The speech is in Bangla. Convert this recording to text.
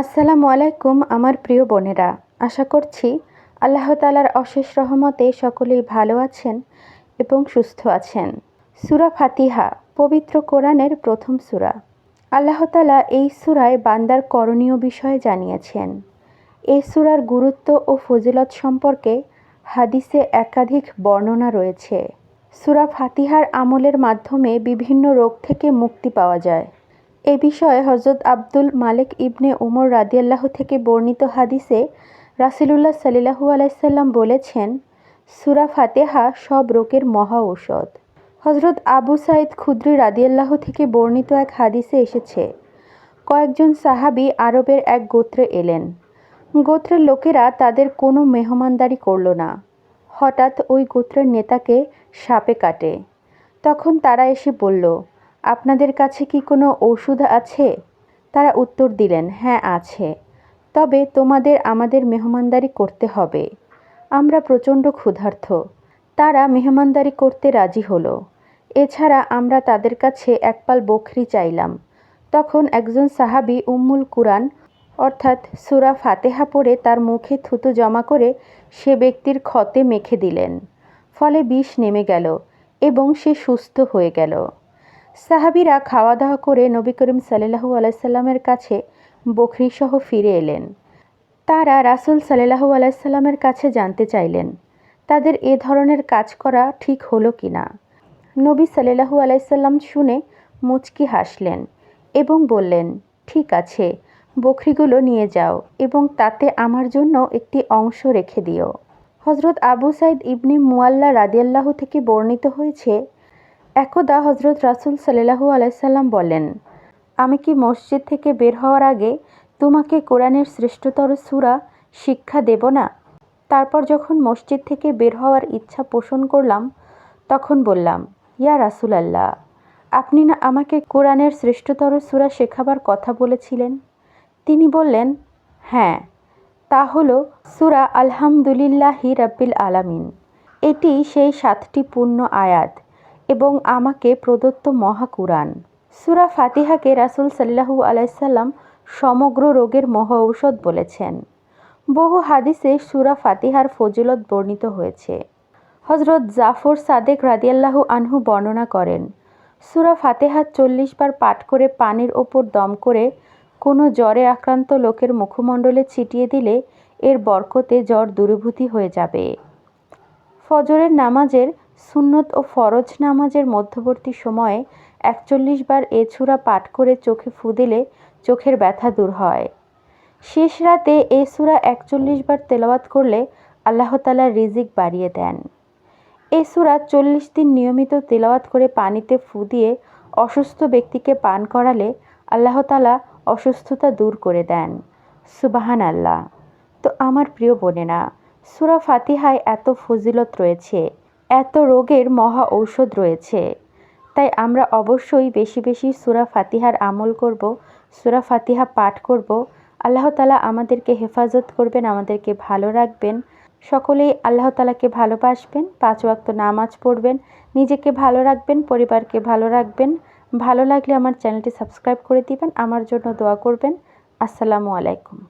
আসসালামু আলাইকুম, আমার প্রিয় বোনেরা। আশা করছি আল্লাহ তালার অশেষ রহমতে সকলেই ভালো আছেন এবং সুস্থ আছেন। সুরা ফাতিহা, পবিত্র কোরআনের প্রথম সুরা। আল্লাহ তালা এই সুরায় বান্দার করণীয় বিষয়ে জানিয়েছেন। এই সুরার গুরুত্ব ও ফজিলত সম্পর্কে হাদিসে একাধিক বর্ণনা রয়েছে। সুরা ফাতিহার আমলের মাধ্যমে বিভিন্ন রোগ থেকে মুক্তি পাওয়া যায়। এ বিষয়ে হজরত আব্দুল মালিক ইবনে উমর রাদিয়াল্লাহ থেকে বর্ণিত হাদিসে রাসিলুল্লাহ সাল্লাহু আলাইসাল্লাম বলেছেন, সুরা ফাতেহা সব রোগের মহা ঔষধ। হজরত আবু সাইদ খুদ্রি রাদিয়াল্লাহ থেকে বর্ণিত এক হাদিসে এসেছে, কয়েকজন সাহাবি আরবের এক গোত্রে এলেন। গোত্রের লোকেরা তাদের কোনো মেহমানদারি করল না। হঠাৎ ওই গোত্রের নেতাকে সাপে কাটে। তখন তারা এসে বলল আপনাদের কাছে কি কোনো ওষুধ আছে? তারা উত্তর দিলেন হ্যাঁ আছে। তবে তোমাদের আমাদের মেহমানদারি করতে হবে। আমরা প্রচণ্ড ক্ষুধার্থ তারা মেহমানদারি করতে রাজি হলো। এছাড়া আমরা তাদের কাছে একপাল বকরি চাইলাম। তখন একজন সাহাবি উম্মুল কুরআন, অর্থাৎ সুরা ফাতেহা পড়ে তার মুখে থুতু জমা করে সে ব্যক্তির ক্ষতে মেখে দিলেন। ফলে বিষ নেমে গেল এবং সে সুস্থ হয়ে গেল। সাহাবিরা খাওয়া দাওয়া করে নবী করিম সাল্লাহু আলাইসাল্লামের কাছে বকরিসহ ফিরে এলেন। তারা রাসুল সাল্লাহু আলাইসাল্লামের কাছে জানতে চাইলেন, তাদের এ ধরনের কাজ করা ঠিক হলো কি না নবী সাল্লাহু আলাইসাল্লাম শুনে মুচকি হাসলেন এবং বললেন, ঠিক আছে, বকরিগুলো নিয়ে যাও এবং তাতে আমার জন্য একটি অংশ রেখে দিও। হজরত আবু সাইদ ইবনি মুয়াল্লা রাদিয়াল্লাহু থেকে বর্ণিত হয়েছে একদা হজরত রাসুল সাল্লাহু আলাইসাল্লাম বলেন, আমি কি মসজিদ থেকে বের হওয়ার আগে তোমাকে কোরআনের শ্রেষ্ঠতর সুরা, শিক্ষা দেব না? তারপর যখন মসজিদ থেকে বের হওয়ার ইচ্ছা পোষণ করলাম, তখন বললাম, ইয়া রাসুল আল্লাহ আপনি না আমাকে কোরআনের শ্রেষ্ঠতর সুরা শেখাবার কথা বলেছিলেন? তিনি বললেন হ্যাঁ তা হল সুরা আলহামদুলিল্লাহি রাব্বিল আলামিন। এটি সেই সাতটি পূর্ণ আয়াত এবং আমাকে প্রদত্ত মহাকুরান সুরা ফাতিহাকে রাসুল সাল্লাহু আলাইসাল্লাম সমগ্র রোগের মহা ঔষধ বলেছেন। বহু হাদিসে সুরা ফাতিহার ফজিলত বর্ণিত হয়েছে। হজরত জাফর সাদেক রাদিয়াল্লাহু আনহু বর্ণনা করেন, সুরা ফাতেহা চল্লিশ বার পাঠ করে পানির ওপর দম করে কোনো জ্বরে আক্রান্ত লোকের মুখমণ্ডলে ছিটিয়ে দিলে এর বরকতে জ্বর দূরীভূতি হয়ে যাবে। ফজরের নামাজের সুন্নত ও ফরজ নামাজের মধ্যবর্তী সময়ে একচল্লিশ বার এ ছুরা পাঠ করে চোখে ফু দিলে চোখের ব্যথা দূর হয়। শেষ রাতে এ সুরা একচল্লিশ বার তেলাওয়াত করলে আল্লাহ তালা রিজিক বাড়িয়ে দেন। এ সুরা চল্লিশ দিন নিয়মিত তেলাওয়াত করে পানিতে ফু দিয়ে অসুস্থ ব্যক্তিকে পান করালে আল্লাহ তালা অসুস্থতা দূর করে দেন। সুবাহান আল্লাহ তো আমার প্রিয় বোনেরা, সুরা ফাতিহায় এত ফজিলত রয়েছে। এত রোগের মহা ঔষধ রয়েছে। তাই আমরা অবশ্যই বেশি বেশি সুরা ফাতিহার আমল করব, সুরা ফাতিহা পাঠ করব। আল্লাহ তালা আমাদেরকে হেফাজত করবেন, আমাদেরকে ভালো রাখবেন। সকলেই আল্লাহ তালাকে ভালোবাসবেন, পাঁচ ওয়াক্ত নামাজ পড়বেন, নিজেকে ভালো রাখবেন, পরিবারকে ভালো রাখবেন। ভালো লাগলে আমার চ্যানেলটি সাবস্ক্রাইব করে দিবেন, আমার জন্য দোয়া করবেন। আসসালামু আলাইকুম।